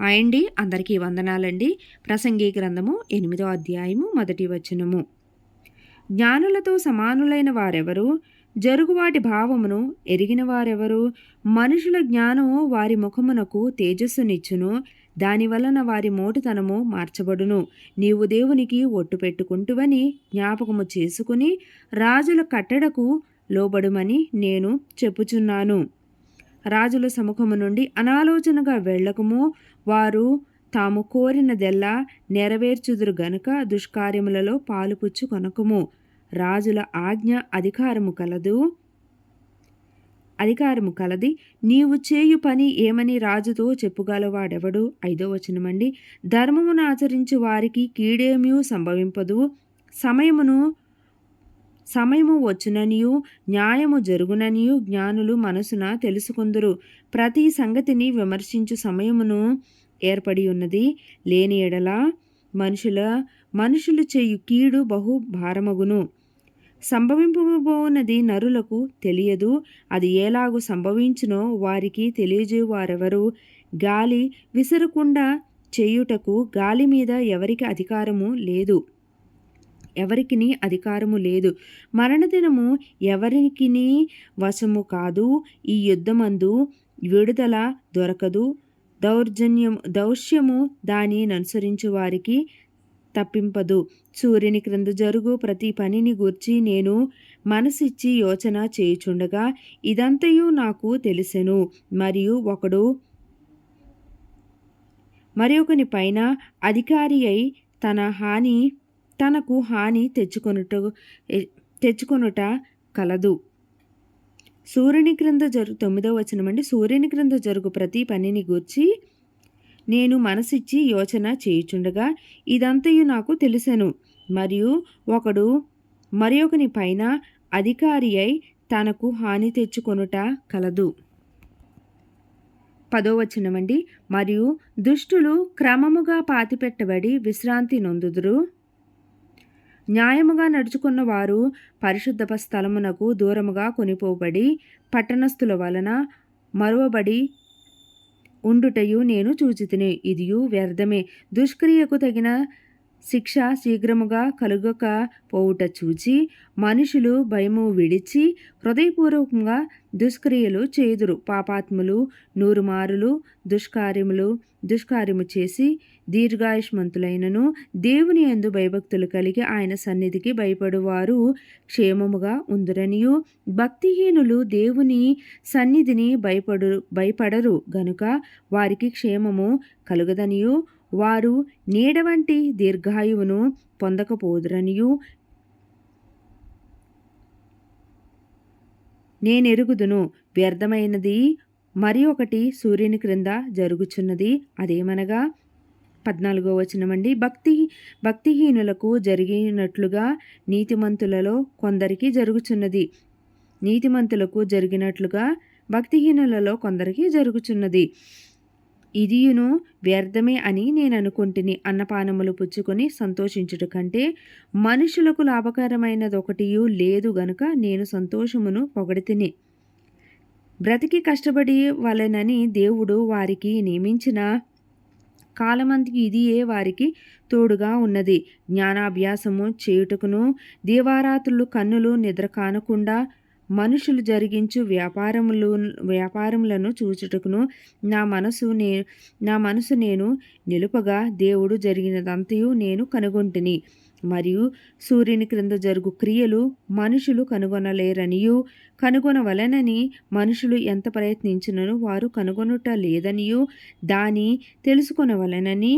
Hi అండి. అందరికీ వందనాలండి. ప్రసంగి గ్రంథము ఎనిమిదో అధ్యాయము మొదటి వచనము. జ్ఞానులతో సమానులైన వారెవరు? జరుగువాటి భావమును ఎరిగిన వారెవరు? మనుషుల జ్ఞానము వారి ముఖమునకు తేజస్సునిచ్చును. దానివలన వారి మోటుతనము మార్చబడును. నీవు దేవునికి ఒట్టు పెట్టుకుంటువని జ్ఞాపకము చేసుకుని రాజుల కట్టడకు లోబడుమని నేను చెప్పుచున్నాను. రాజుల సముఖము నుండి అనాలోచనగా వెళ్ళకము. వారు తాము కోరినదెల్లా నెరవేర్చుదురు గనుక దుష్కార్యములలో పాలుపుచ్చు కొనకము. రాజుల ఆజ్ఞ అధికారము కలదు. అధికారము కలది. నీవు చేయు పని ఏమని రాజుతో చెప్పుగలవాడెవడు? ఐదో వచనమండి. ధర్మమును ఆచరించు వారికి కీడేమీ సంభవింపదు. సమయమును సమయము వచ్చుననియు న్యాయము జరుగుననియు జ్ఞానులు మనసున తెలుసుకుందురు. ప్రతి సంగతిని విమర్శించు సమయమును ఏర్పడి ఉన్నది లేని ఎడల మనుషుల మనుషులు చేయు కీడు బహు భారమగును. సంభవింపబోనది నరులకు తెలియదు. అది ఎలాగు సంభవించునో వారికి తెలియజేవారెవరు గాలి విసరకుండా చేయుటకు గాలి మీద ఎవరికి అధికారము లేదు. ఎవరికిని అధికారము లేదు. మరణదినము ఎవరికిని వశము కాదు. ఈ యుద్ధమందు విడుదల దొరకదు. దౌర్జన్యం దౌష్యము దాని అనుసరించు వారికి తప్పింపదు. సూర్యుని క్రింద జరుగు ప్రతి పనిని గూర్చి నేను మనసిచ్చి యోచన చేయుచుండగా ఇదంతయు నాకు తెలిసెను. మరియు ఒకడు మరి ఒకని పైన అధికారి అయి తన హాని తనకు హాని తెచ్చుకొనుట తెచ్చుకొనుట కలదు. సూర్యుని క్రింద జరుగు తొమ్మిదో వచనం అండి. సూర్యుని క్రింద జరుగు ప్రతి పనిని గూర్చి నేను మనసిచ్చి యోచన చేయుచుండగా ఇదంతయు నాకు తెలిసెను. మరియు ఒకడు మరి ఒకని పైన అధికారి అయి తనకు హాని తెచ్చుకొనుట కలదు. పదోవచనమండి మరియు దుష్టులు క్రమముగా పాతిపెట్టబడి విశ్రాంతి నొందుదురు. న్యాయముగా నడుచుకున్న వారు పరిశుద్ధ స్థలమునకు దూరముగా కొనిపోబడి పట్టణస్థుల వలన మరువబడి ఉండుటయు నేను చూచితిని. ఇదియు వ్యర్థమే. దుష్క్రియకు తగిన శిక్ష శీఘ్రముగా కలుగక పోవుట చూచి మనుషులు భయము విడిచి హృదయపూర్వకంగా దుష్క్రియలు చేదురు పాపాత్ములు నూరుమారులు దుష్కార్యములు దుష్కార్యము చేసి దీర్ఘాయుష్మంతులైనను దేవుని ఎందు భయభక్తులు కలిగి ఆయన సన్నిధికి భయపడువారు క్షేమముగా ఉందురనియు. భక్తిహీనులు దేవుని సన్నిధిని భయపడు భయపడరు గనుక వారికి క్షేమము కలుగదనియు. వారు నీడ వంటి దీర్ఘాయువును పొందకపోదురనియు. నేనెరుగుదును వ్యర్థమైనది మరి ఒకటి సూర్యుని క్రింద జరుగుచున్నది అదేమనగా పద్నాలుగో వచనమండి. భక్తి భక్తిహీనులకు జరిగినట్లుగా నీతిమంతులలో కొందరికి జరుగుచున్నది. నీతిమంతులకు జరిగినట్లుగా భక్తిహీనులలో కొందరికి జరుగుచున్నది. ఇదియును వ్యర్థమే అని నేను అనుకుంటుని అన్నపానములు పుచ్చుకొని సంతోషించుట కంటే మనుషులకు లాభకరమైనది ఒకటియు లేదు గనుక నేను సంతోషమును పొగడితిని. బ్రతికి కష్టపడి వలెనని దేవుడు వారికి నియమించిన కాలమంతికి ఇదియే వారికి తోడుగా ఉన్నది. జ్ఞానాభ్యాసము చేయుటకును దేవారాతులు కన్నులు నిద్ర కానకుండా మనుషులు జరిగించు వ్యాపారములు వ్యాపారములను చూచుటకును నా మనసు నే నా మనసు నేను నిలుపగా దేవుడు జరిగినదంతయు నేను కనుగొంటిని. మరియు సూర్యుని క్రింద జరుగు క్రియలు మనుషులు కనుగొనలేరనియు. కనుగొనవలనని మనుషులు ఎంత ప్రయత్నించినను వారు కనుగొనుట లేదనియు. దాని తెలుసుకొనవలనని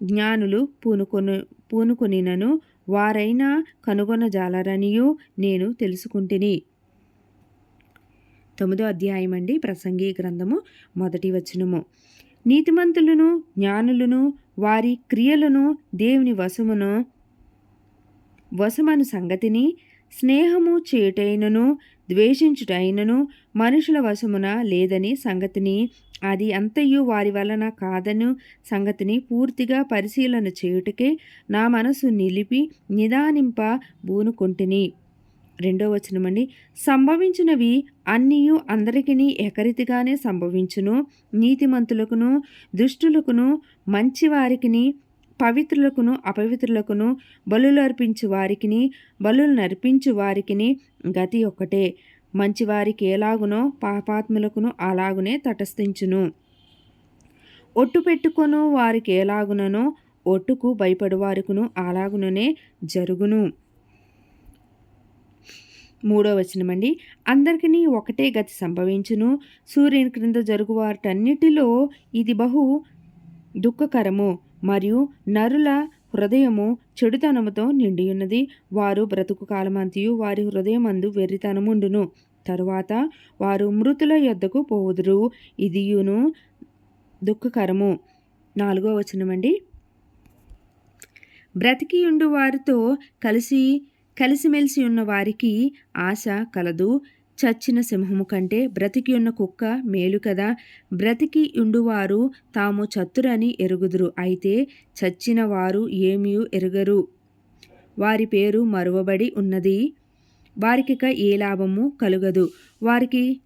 జ్ఞానులు పూనుకొను పూనుకొనినను వారైనా కనుగొనజాలరనియు నేను తెలుసుకుంటుని. తొమ్మిదో అధ్యాయం అండి ప్రసంగి గ్రంథము మొదటి వచనము. నీతిమంతులను జ్ఞానులను వారి క్రియలను దేవుని వశమును వశమను సంగతిని స్నేహము చేయుటైనను ద్వేషించుటైనను మనుషుల వశమున లేదని సంగతిని అది అంతయు వారి వలన కాదను సంగతిని పూర్తిగా పరిశీలన చేయుటకే నా మనసు నిలిపి నిదానింప బూనుకొంటిని. రెండో వచనమండి. సంభవించినవి అన్నీయు అందరికీ ఏకరీతిగానే సంభవించును. నీతిమంతులకును దుష్టులకును మంచివారికిని పవిత్రులకును అపవిత్రులకును బలులు అర్పించు వారికిని బలులు నర్పించు వారికిని గతి ఒక్కటే. మంచివారికి ఎలాగునో పాపాత్ములకును అలాగునే తటస్థించును. ఒట్టు పెట్టుకొను వారికి ఎలాగుననో ఒట్టుకు భయపడు వారికును అలాగుననే జరుగును. మూడో వచనమండి. అందరికీ ఒకటే గతి సంభవించును. సూర్యుని క్రింద జరుగు వాటన్నిటిలో ఇది బహు దుఃఖకరము మరియు నరుల హృదయము చెడుతనముతో నిండియున్నది. వారు బ్రతుకు కాలమంతియు వారి హృదయమందు వెర్రితనముండును. తరువాత వారు మృతుల యొద్దకు పోవుదురు. ఇదియును దుఃఖకరము. నాలుగో వచనమండి. బ్రతికియుండు వారితో కలిసి కలిసిమెలిసి ఉన్న వారికి ఆశ కలదు. చచ్చిన సింహము కంటే బ్రతికి ఉన్న కుక్క మేలు కదా. బ్రతికి ఉండువారు తాము చత్తురని ఎరుగుదురు. అయితే చచ్చిన వారు ఏమీ ఎరుగరు. వారి పేరు మరువబడి ఉన్నది. వారికిక ఏ లాభము కలుగదు. వారికి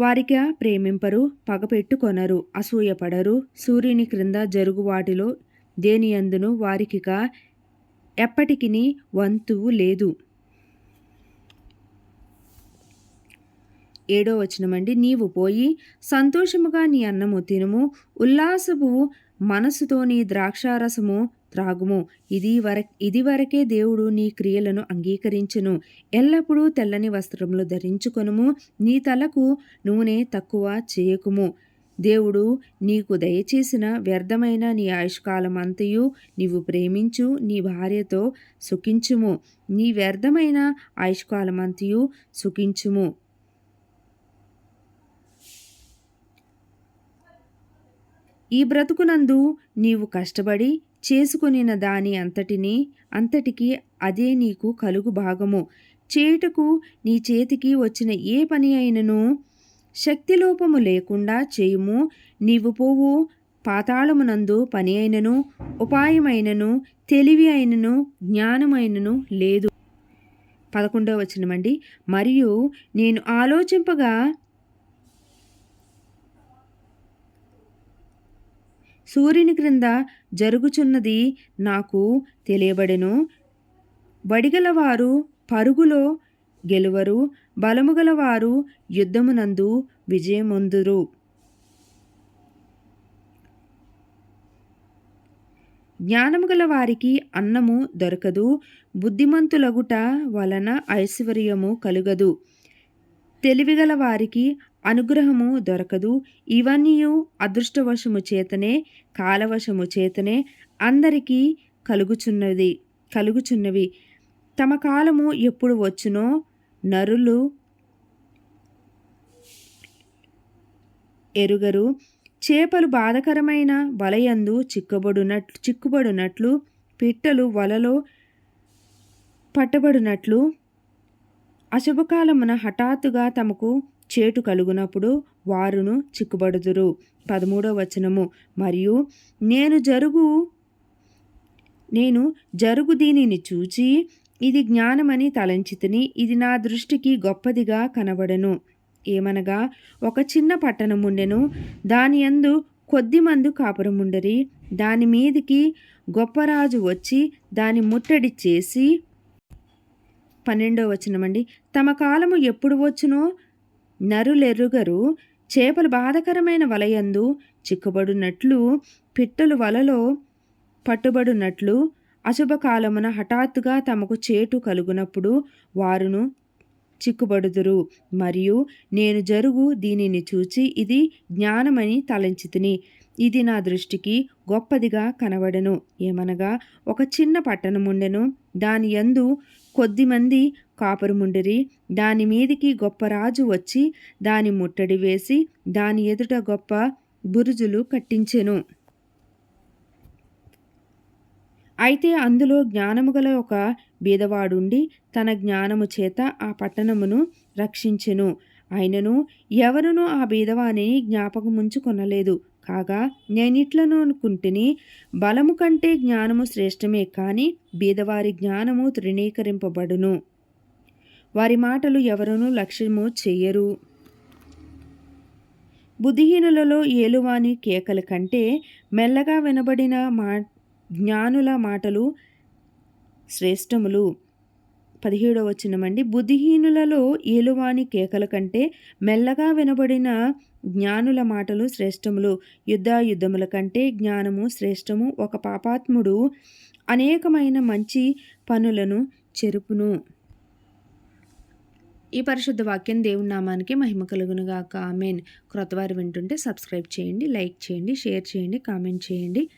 వారిక ప్రేమింపరు పగపెట్టుకొనరు అసూయపడరు. సూర్యుని క్రింద జరుగు వాటిలో దేనియందును వారికిక ఎప్పటికీ వంతు లేదు. ఏడో వచనమండి నీవు పోయి సంతోషముగా నీ అన్నము తినుము ఉల్లాసపు మనసుతో నీ ద్రాక్షారసము త్రాగుము. ఇది వర ఇది వరకే దేవుడు నీ క్రియలను అంగీకరించును. ఎల్లప్పుడూ తెల్లని వస్త్రములు ధరించుకొనుము నీ తలకు నూనె తక్కువ చేయకుము. దేవుడు నీకు దయచేసిన వ్యర్థమైన నీ ఆయుష్కాలం అంతయు నీవు ప్రేమించు నీ భార్యతో సుఖించుము. నీ వ్యర్థమైన ఆయుష్కాలం అంతయు సుఖించుము. ఈ బ్రతుకునందు నీవు కష్టపడి చేసుకొనిన దాని అంతటిని అంతటికి అదే నీకు కలుగు భాగము. చేయుటకు నీ చేతికి వచ్చిన ఏ పని అయినను శక్తిలోపము లేకుండా చేయుము. నీవు పోవు పాతాళమునందు పని అయినను ఉపాయమైనను తెలివి అయినను జ్ఞానమైనను లేదు. పదకొండవ వచనమండి మరియు నేను ఆలోచింపగా సూర్యుని క్రింద జరుగుచున్నది నాకు తెలియబడెను. బడిగలవారు పరుగులో గెలువరు బలముగలవారు యుద్ధమునందు విజయమొందురు. జ్ఞానము గల వారికి అన్నము దొరకదు బుద్ధిమంతులగుట వలన ఐశ్వర్యము కలుగదు. తెలివిగల వారికి అనుగ్రహము దొరకదు ఇవన్నీ అదృష్టవశము చేతనే కాలవశము చేతనే అందరికీ కలుగుచున్నది కలుగుచున్నవి. తమ కాలము ఎప్పుడు వచ్చునో నరులు ఎరుగరు. చేపలు బాధకరమైన వలయందు చిక్కబడునట్లు చిక్కుబడినట్లు పిట్టలు వలలో పట్టబడినట్లు అశుభకాలమున హఠాత్తుగా తమకు చేటు కలుగునప్పుడు వారును చిక్కుబడుదురు. పదమూడవ వచనము. మరియు నేను జరుగు నేను జరుగు దీనిని చూచి ఇది జ్ఞానమని తలంచితిని ఇది నా దృష్టికి గొప్పదిగా కనబడను. ఏమనగా ఒక చిన్న పట్టణముండెను దాని అందు కొద్ది మందు కాపురముండరి దాని మీదికి గొప్పరాజు వచ్చి దాని ముట్టడి చేసి పన్నెండో వచనమండి తమ కాలము ఎప్పుడు వచ్చునో నరులెరుగరు చేపలు బాధకరమైన వలయందు చిక్కుబడినట్లు పిట్టలు వలలో పట్టుబడినట్లు అశుభకాలమున హఠాత్తుగా తమకు చేటు కలుగునప్పుడు వారును చిక్కుబడుదురు. మరియు నేను జరుగు దీనిని చూచి ఇది జ్ఞానమని తలంచితిని. ఇది నా దృష్టికి గొప్పదిగా కనబడను. ఏమనగా ఒక చిన్న పట్టణముండెను. దాని యందు కొద్దిమంది కాపురముండిరి. దాని మీదికి గొప్ప రాజు వచ్చి దాని ముట్టడి వేసి దాని ఎదుట గొప్ప బురుజులు కట్టించెను. అయితే అందులో జ్ఞానము గల ఒక బీదవాడుండి తన జ్ఞానము చేత ఆ పట్టణమును రక్షించెను. ఆయనను ఎవరునూ ఆ బీదవాణిని జ్ఞాపకముంచుకొనలేదు కాగా నేనిట్లను అనుకుంటుని బలము కంటే జ్ఞానము శ్రేష్టమే కానీ బీదవారి జ్ఞానము తృణీకరింపబడును. వారి మాటలు ఎవరునూ లక్ష్యము చెయ్యరు. బుద్ధిహీనులలో ఏలువాని కేకల కంటే మెల్లగా వినబడిన మా జ్ఞానుల మాటలు శ్రేష్టములు. పదిహేడవ వచనమండి. బుద్ధిహీనులలో ఏలువాని కేకల కంటే మెల్లగా వినబడిన జ్ఞానుల మాటలు శ్రేష్టములు. యుద్ధ యుద్ధముల కంటే జ్ఞానము శ్రేష్టము ఒక పాపాత్ముడు అనేకమైన మంచి పనులను చెరుపును. ఈ పరిశుద్ధ వాక్యం దేవుని నామానికి మహిమ కలుగునుగాక ఆమెన్. క్రొత్తవారు వింటుంటే సబ్స్క్రైబ్ చేయండి లైక్ చేయండి షేర్ చేయండి కామెంట్ చేయండి.